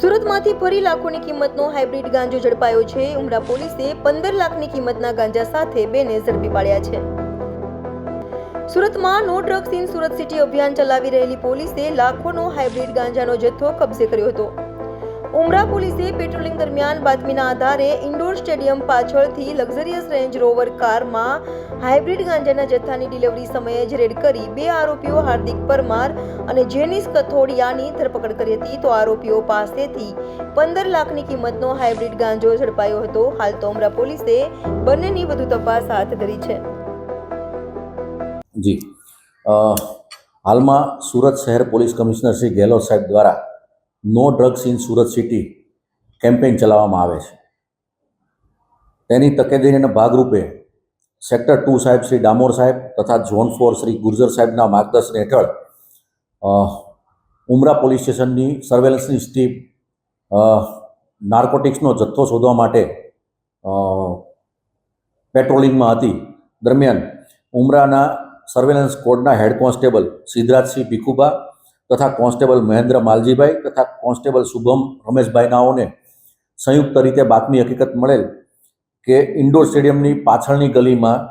સુરતમાંથી ફરી લાખોની કિંમતનો હાઇબ્રિડ ગાંજો ઝડપાયો છે. ઉમરા પોલીસે પંદર લાખની કિંમતના ગાંજા સાથે બેને ઝડપી પાડ્યા છે. સુરતમાં no drugs in Surat city અભિયાન ચલાવી રહેલી પોલીસે લાખોનો હાઇબ્રિડ ગાંજાનો જથ્થો કબજે કર્યો હતો. ઉમરા પોલીસે પેટ્રોલિંગ દરમિયાન બાતમીના આધારે ઇન્ડોર સ્ટેડિયમ પાછળથી લક્ઝરિયસ રેન્જ રોવર કારમાં હાઇબ્રિડ ગાંજાના જથ્થાની ડિલિવરી સમયે જ રેડ કરી બે આરોપીઓ હાર્દિક પરમાર અને જેનિસ કથોડિયાની ધરપકડ કરી હતી. તો આરોપીઓ પાસેથી પંદર લાખની કિંમતનો હાઇબ્રિડ ગાંજો ઝડપાયો હતો. હાલ તો ઉમરા પોલીસે બંનેની વધુ તપાસ હાથ ધરી છે. જી. હાલમાં સુરત શહેર પોલીસ કમિશનર શ્રી ગેહલોત સાહેબ દ્વારા no drugs in Surat city campaign ચલાવવામાં આવે છે. તેની તકેદારીના ભાગરૂપે સેક્ટર ટુ સાહેબ શ્રી ડામોર સાહેબ તથા ઝોન ફોર શ્રી ગુર્જર સાહેબના માર્ગદર્શન હેઠળ ઉમરા પોલીસ સ્ટેશનની સર્વેલન્સની સ્ટીપ નાર્કોટિક્સનો જથ્થો શોધવા માટે પેટ્રોલિંગમાં હતી. દરમિયાન ઉમરાના સર્વેલન્સ કોડના હેડ કોન્સ્ટેબલ સિદ્ધરાજસિંહ ભીખુબા તથા કોન્સ્ટેબલ મહેન્દ્ર માલજીભાઈ તથા કોન્સ્ટેબલ શુભમ રમેશભાઈ નાઓને સંયુક્ત રીતે બાતમી હકીકત મળેલ કે ઇન્ડોર સ્ટેડિયમની પાછળની ગલીમાં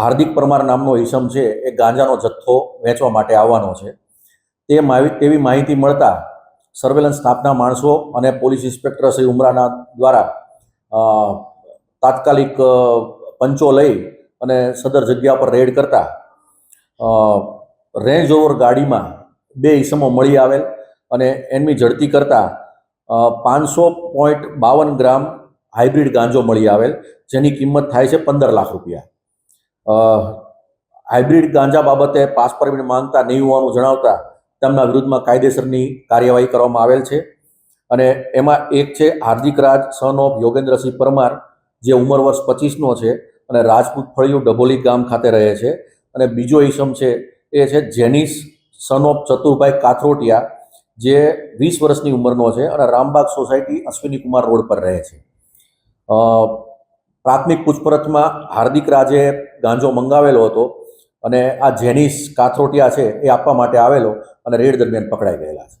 હાર્દિક પરમાર નામનો ઈસમ છે, એ ગાંજાનો જથ્થો વેચવા માટે આવવાનો છે. તે તેવી માહિતી મળતા સર્વેલન્સ સ્ટાફના માણસો અને પોલીસ ઇન્સ્પેક્ટર શ્રી ઉમરાના દ્વારા તાત્કાલિક પંચો લઈ અને સદર જગ્યા પર રેડ કરતા રેન્જ ઓવર ગાડીમાં બે ઈસમો મળી આવેલ અને એમની ઝડપી કરતા પાંચસો પોઈન્ટ બાવન ગ્રામ હાઇબ્રિડ ગાંજો મળી આવેલ, જેની કિંમત થાય છે પંદર લાખ રૂપિયા. હાઇબ્રિડ ગાંજા બાબતે પાસ પરમિટ માંગતા નહીં હોવાનું જણાવતા તેમના વિરુદ્ધમાં કાયદેસરની કાર્યવાહી કરવામાં આવેલ છે. અને એમાં એક છે હાર્દિક રાજ સન ઓફ યોગેન્દ્રસિંહ પરમાર, જે ઉંમર વર્ષ પચીસનો છે અને રાજપૂત ફળિયું ડભોલી ગામ ખાતે રહે છે. અને બીજો ઈસમ છે એ છે જેનિસ સન ઓફ ચતુરભાઈ કાથરોટિયા જે વીસ વર્ષની ઉંમરનો છે અને રામબાગ સોસાયટી અશ્વિની કુમાર રોડ પર રહે છે. પ્રાથમિક પૂછપરછમાં હાર્દિક રાજે ગાંજો મંગાવેલો હતો અને આ જેનિસ કાથરોટિયા છે એ આપવા માટે આવેલો અને રેડ દરમિયાન પકડાઈ ગયેલા છે.